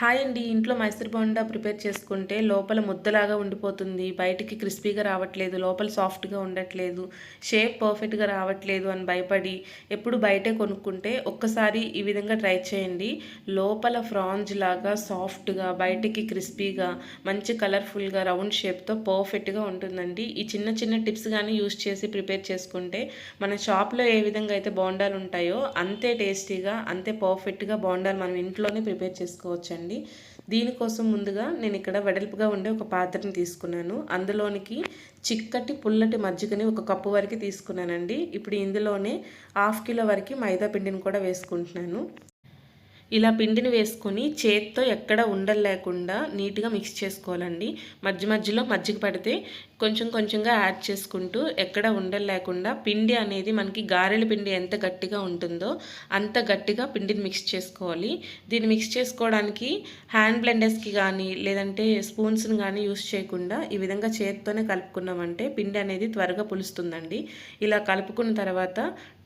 Hi అండి. ఇంట్లో Mysore bonda prepare చేసుకుంటే లోపల ముద్దలాగా ఉండిపోతుంది. బయటికి క్రిస్పీగా రావట్లేదు. లోపల సాఫ్ట్గా ఉండట్లేదు. షేప్ పర్ఫెక్ట్గా రావట్లేదు అని భయపడి ఎప్పుడు బయటే కొనుక్కుంటే ఒక్కసారి ఈ విధంగా ట్రై చేయండి. లోపల ఫ్రాంజ్ లాగా సాఫ్ట్గా బయటికి క్రిస్పీగా మంచి కలర్ఫుల్గా రౌండ్ షేప్తో పర్ఫెక్ట్గా ఉంటుందండి. ఈ చిన్న చిన్న టిప్స్ కానీ యూస్ చేసి ప్రిపేర్ చేసుకుంటే మన షాప్లో ఏ విధంగా అయితే బోండాలు ఉంటాయో అంతే టేస్టీగా అంతే పర్ఫెక్ట్గా బోండాలు మనం ఇంట్లోనే ప్రిపేర్ చేసుకోవచ్చండి. అండి దీనికోసం ముందుగా నేను ఇక్కడ వెడల్పుగా ఉండే ఒక పాత్రని తీసుకున్నాను. అందులోనికి చిక్కటి పుల్లటి మజ్జిగని ఒక కప్పు వరకు తీసుకున్నానండి. ఇప్పుడు ఇందులోనే హాఫ్ కిలో వరకు మైదా పిండిని కూడా వేసుకుంటున్నాను. ఇలా పిండిని వేసుకొని చేత్తో ఎక్కడ ఉండలు లేకుండా నీట్గా మిక్స్ చేసుకోవాలండి. మధ్య మధ్యలో మజ్జిగ పడితే కొంచెం కొంచెంగా యాడ్ చేసుకుంటూ ఎక్కడ ఉండలు లేకుండా పిండి అనేది మనకి గారెల పిండి ఎంత గట్టిగా ఉంటుందో అంత గట్టిగా పిండిని మిక్స్ చేసుకోవాలి. దీన్ని మిక్స్ చేసుకోవడానికి హ్యాండ్ బ్లెండర్స్కి కానీ లేదంటే స్పూన్స్ని కానీ యూస్ చేయకుండా ఈ విధంగా చేత్తోనే కలుపుకున్నామంటే పిండి అనేది త్వరగా పులుస్తుందండి. ఇలా కలుపుకున్న తర్వాత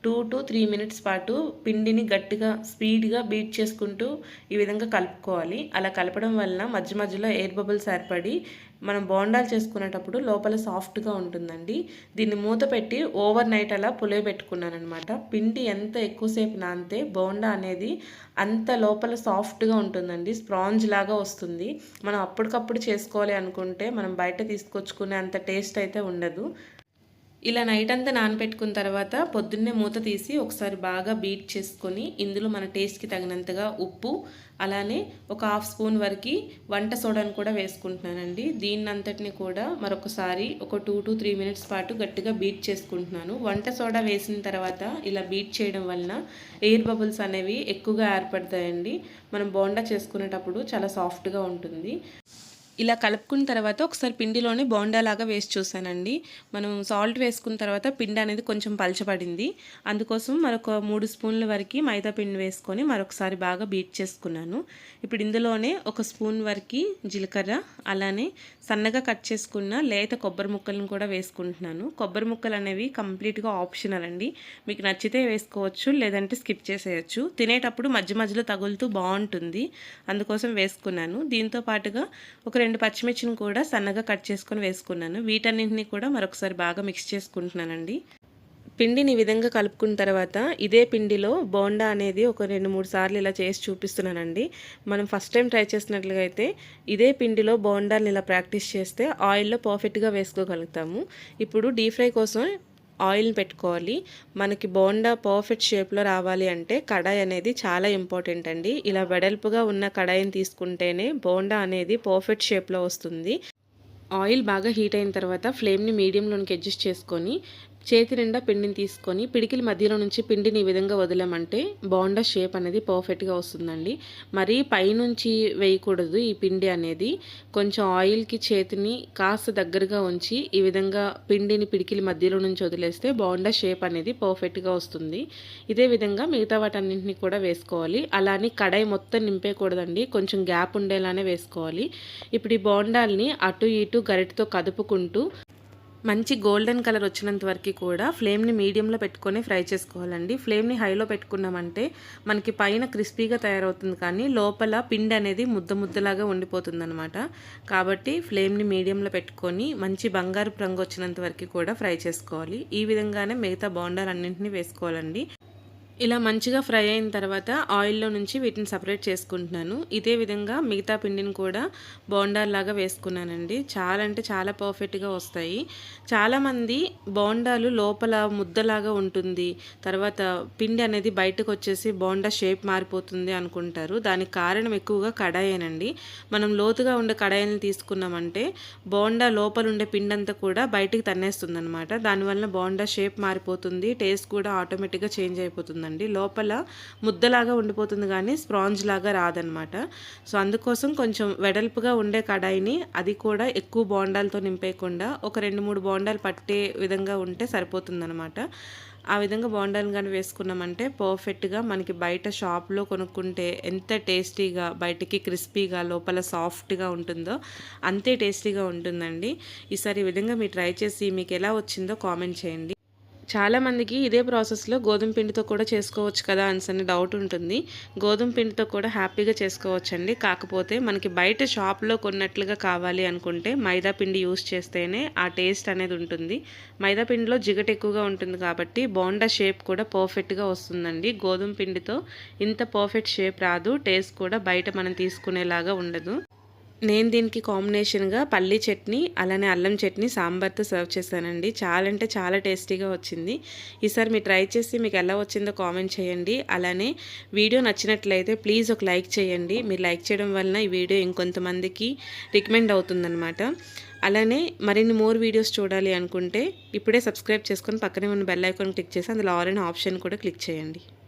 టూ టు త్రీ మినిట్స్ పాటు పిండిని గట్టిగా స్పీడ్గా బీట్ చేసుకుంటూ ఈ విధంగా కలుపుకోవాలి. అలా కలపడం వలన మధ్య మధ్యలో ఎయిర్ బబుల్స్ ఏర్పడి మనం బోండాలు చేసుకునేటప్పుడు లోపల సాఫ్ట్గా ఉంటుందండి. దీన్ని మూత పెట్టి ఓవర్ నైట్ అలా పులియబెట్టుకున్నాను అనమాట పిండి ఎంత ఎక్కువసేపు నానితే బోండా అనేది అంత లోపల సాఫ్ట్గా ఉంటుందండి. స్పాంజ్ లాగా వస్తుంది. మనం అప్పటికప్పుడు చేసుకోవాలి అనుకుంటే మనం బయట తీసుకొచ్చుకునే అంత టేస్ట్ అయితే ఉండదు. ఇలా నైట్ అంతా నానబెట్టుకున్న తర్వాత పొద్దున్నే మూత తీసి ఒకసారి బాగా బీట్ చేసుకొని ఇందులో మన టేస్ట్కి తగినంతగా ఉప్పు అలానే ఒక హాఫ్ స్పూన్ వరకు వంట సోడాను కూడా వేసుకుంటున్నానండి. దీన్ని అంతటిని కూడా మరొకసారి ఒక టూ టు త్రీ మినిట్స్ పాటు గట్టిగా బీట్ చేసుకుంటున్నాను. వంట సోడా వేసిన తర్వాత ఇలా బీట్ చేయడం వలన ఎయిర్ బబుల్స్ అనేవి ఎక్కువగా ఏర్పడతాయండి. మనం బోండా చేసుకునేటప్పుడు చాలా సాఫ్ట్గా ఉంటుంది. ఇలా కలుపుకున్న తర్వాత ఒకసారి పిండిలోనే బోండాలాగా వేసి చూసానండి మనం సాల్ట్ వేసుకున్న తర్వాత పిండి అనేది కొంచెం పలచబడింది. అందుకోసం మరొక మూడు స్పూన్ల వరకు మైదా పిండి వేసుకొని మరొకసారి బాగా బీట్ చేసుకున్నాను. ఇప్పుడు ఇందులోనే ఒక స్పూన్ వరకు జీలకర్ర అలానే సన్నగా కట్ చేసుకున్న లేత కొబ్బరి ముక్కలను కూడా వేసుకుంటున్నాను. కొబ్బరి ముక్కలు అనేవి కంప్లీట్గా ఆప్షనల్ అండి. మీకు నచ్చితే వేసుకోవచ్చు లేదంటే స్కిప్ చేసేయచ్చు. తినేటప్పుడు మధ్య మధ్యలో తగులుతూ బాగుంటుంది. అందుకోసం వేసుకున్నాను. దీంతో పాటుగా ఒక రెండు పచ్చిమిర్చిని కూడా సన్నగా కట్ చేసుకొని వేసుకున్నాను. వీటన్నింటినీ కూడా మరొకసారి బాగా మిక్స్ చేసుకుంటున్నానండి. పిండిని ఈ విధంగా కలుపుకున్న తర్వాత ఇదే పిండిలో బోండా అనేది ఒక రెండు మూడు సార్లు ఇలా చేసి చూపిస్తున్నానండి. మనం ఫస్ట్ టైం ట్రై చేసినట్లుగా అయితే ఇదే పిండిలో బోండాలను ఇలా ప్రాక్టీస్ చేస్తే ఆయిల్లో పర్ఫెక్ట్గా వేసుకోగలుగుతాము. ఇప్పుడు డీప్ ఫ్రై కోసం ఆయిల్ని పెట్టుకోవాలి. మనకి బోండా పర్ఫెక్ట్ షేప్లో రావాలి అంటే కడాయి అనేది చాలా ఇంపార్టెంట్ అండి. ఇలా వెడల్పుగా ఉన్న కడాయిని తీసుకుంటేనే బోండా అనేది పర్ఫెక్ట్ షేప్లో వస్తుంది. ఆయిల్ బాగా హీట్ అయిన తర్వాత ఫ్లేమ్ని మీడియంలోనికి అడ్జస్ట్ చేసుకొని చేతి నిండా పిండిని తీసుకొని పిడికిల మధ్యలో నుంచి పిండిని ఈ విధంగా వదిలామంటే బోండా షేప్ అనేది పర్ఫెక్ట్గా వస్తుందండి. మరీ పైనుంచి వేయకూడదు ఈ పిండి అనేది. కొంచెం ఆయిల్కి చేతిని కాస్త దగ్గరగా ఉంచి ఈ విధంగా పిండిని పిడికిలి మధ్యలో నుంచి వదిలేస్తే బోండా షేప్ అనేది పర్ఫెక్ట్గా వస్తుంది. ఇదే విధంగా మిగతా వాటన్నింటినీ కూడా వేసుకోవాలి. అలానే కడాయి మొత్తం నింపేయకూడదండి. కొంచెం గ్యాప్ ఉండేలానే వేసుకోవాలి. ఇప్పుడు ఈ బోండాల్ని అటు ఇటు గరిటతో కదుపుకుంటూ మంచి గోల్డెన్ కలర్ వచ్చినంత వరకు కూడా ఫ్లేమ్ని మీడియంలో పెట్టుకొని ఫ్రై చేసుకోవాలండి. ఫ్లేమ్ని హైలో పెట్టుకున్నామంటే మనకి పైన క్రిస్పీగా తయారవుతుంది కానీ లోపల పిండి అనేది ముద్ద ముద్దలాగా ఉండిపోతుందనమాట కాబట్టి ఫ్లేమ్ని మీడియంలో పెట్టుకొని మంచి బంగారు రంగు వచ్చినంత వరకు కూడా ఫ్రై చేసుకోవాలి. ఈ విధంగానే మిగతా బోండాలన్నింటినీ వేసుకోవాలండి. ఇలా మంచిగా ఫ్రై అయిన తర్వాత ఆయిల్లో నుంచి వీటిని సపరేట్ చేసుకుంటున్నాను. ఇదే విధంగా మిగతా పిండిని కూడా బోండాల్లాగా వేసుకున్నానండి. చాలా అంటే చాలా పర్ఫెక్ట్గా వస్తాయి. చాలామంది బోండాలు లోపల ముద్దలాగా ఉంటుంది. తర్వాత పిండి అనేది బయటకు వచ్చేసి బోండా షేప్ మారిపోతుంది అనుకుంటారు. దానికి కారణం ఎక్కువగా కడాయేనండి. మనం లోతుగా ఉండే కడాయిని తీసుకున్నామంటే బోండా లోపల ఉండే పిండి అంతా కూడా బయటికి తన్నేస్తుంది అనమాట దానివల్ల బోండా షేప్ మారిపోతుంది. టేస్ట్ కూడా ఆటోమేటిక్గా చేంజ్ అయిపోతుంది. ఉంటుందండి లోపల ముద్దలాగా ఉండిపోతుంది కానీ స్పాంజ్ లాగా రాదనమాట సో అందుకోసం కొంచెం వెడల్పుగా ఉండే కడాయిని అది కూడా ఎక్కువ బోండాలతో నింపేయకుండా ఒక రెండు మూడు బోండాలు పట్టే విధంగా ఉంటే సరిపోతుందనమాట ఆ విధంగా బోండాలు కానీ వేసుకున్నామంటే పర్ఫెక్ట్గా మనకి బయట షాప్లో కొనుక్కుంటే ఎంత టేస్టీగా బయటికి క్రిస్పీగా లోపల సాఫ్ట్గా ఉంటుందో అంతే టేస్టీగా ఉంటుందండి. ఈసారి ఈ విధంగా మీరు ట్రై చేసి మీకు ఎలా వచ్చిందో కామెంట్ చేయండి. చాలామందికి ఇదే ప్రాసెస్లో గోధుమ పిండితో కూడా చేసుకోవచ్చు కదా అని డౌట్ ఉంటుంది. గోధుమ పిండితో కూడా హ్యాపీగా చేసుకోవచ్చండి. కాకపోతే మనకి బయట షాప్లో కొన్నట్లుగా కావాలి అనుకుంటే మైదా పిండి యూస్ చేస్తేనే ఆ టేస్ట్ అనేది ఉంటుంది. మైదా పిండిలో జిగట ఎక్కువగా ఉంటుంది కాబట్టి బోండా షేప్ కూడా పర్ఫెక్ట్గా వస్తుందండి. గోధుమ పిండితో ఇంత పర్ఫెక్ట్ షేప్ రాదు. టేస్ట్ కూడా బయట మనం తీసుకునేలాగా ఉండదు. నేను దీనికి కాంబినేషన్గా పల్లీ చట్నీ అలానే అల్లం చట్నీ సాంబార్తో సర్వ్ చేశానండి. చాలా అంటే చాలా టేస్టీగా వచ్చింది. ఈసారి మీరు ట్రై చేసి మీకు ఎలా వచ్చిందో కామెంట్ చేయండి. అలానే వీడియో నచ్చినట్లయితే ప్లీజ్ ఒక లైక్ చేయండి. మీరు లైక్ చేయడం వలన ఈ వీడియో ఇంకొంతమందికి రికమెండ్ అవుతుందన్నమాట. అలానే మరిన్ని మోర్ వీడియోస్ చూడాలి అనుకుంటే ఇప్పుడే సబ్స్క్రైబ్ చేసుకొని పక్కనే ఉన్న బెల్ ఐకాన్ క్లిక్ చేసి అందులో ఆల్ ఆప్షన్ కూడా క్లిక్ చేయండి.